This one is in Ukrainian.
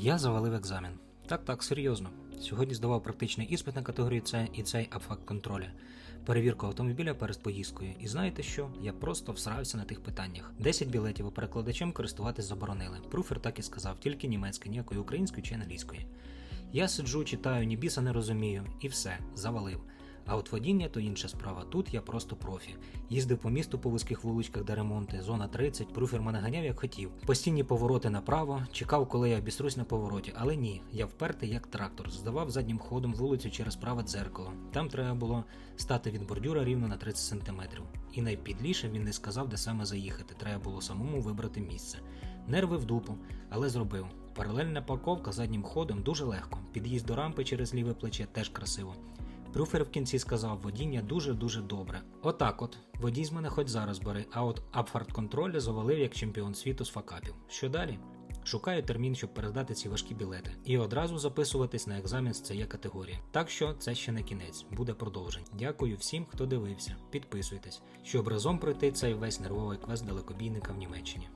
Я завалив екзамен. Так, так, серйозно. Сьогодні здавав практичний іспит на категорію С і цей абфакт контроля. Перевірку автомобіля перед поїздкою. І знаєте що? Я просто всрався на тих питаннях. 10 білетів у перекладачем користуватись заборонили. Пруфер так і сказав, тільки німецькою, ніякої української чи англійської. Я сиджу, читаю, ні біса не розумію, і все, завалив. А от водіння то інша справа. Тут я просто профі. Їздив по місту по вузьких вуличках, де ремонти, зона 30, пруфер мене ганяв як хотів. Постійні повороти направо, чекав, коли я обіструсь на повороті, але ні, я впертий як трактор, здавав заднім ходом вулицю через праве дзеркало. Там треба було стати від бордюра рівно на 30 сантиметрів. І найпідліше він не сказав, де саме заїхати. Треба було самому вибрати місце. Нерви в дупу, але зробив. Паралельна парковка заднім ходом дуже легко. Під'їзд до рампи через ліве плече теж красиво. Пруфер в кінці сказав, водіння дуже-дуже добре. Отак от, водій з мене хоч зараз бери, а от апфарт контролю завалив як чемпіон світу з факапів. Що далі? Шукаю термін, щоб передати ці важкі білети, і одразу записуватись на екзамен з цієї категорії. Так що це ще не кінець, буде продовжень. Дякую всім, хто дивився. Підписуйтесь, щоб разом пройти цей весь нервовий квест далекобійника в Німеччині.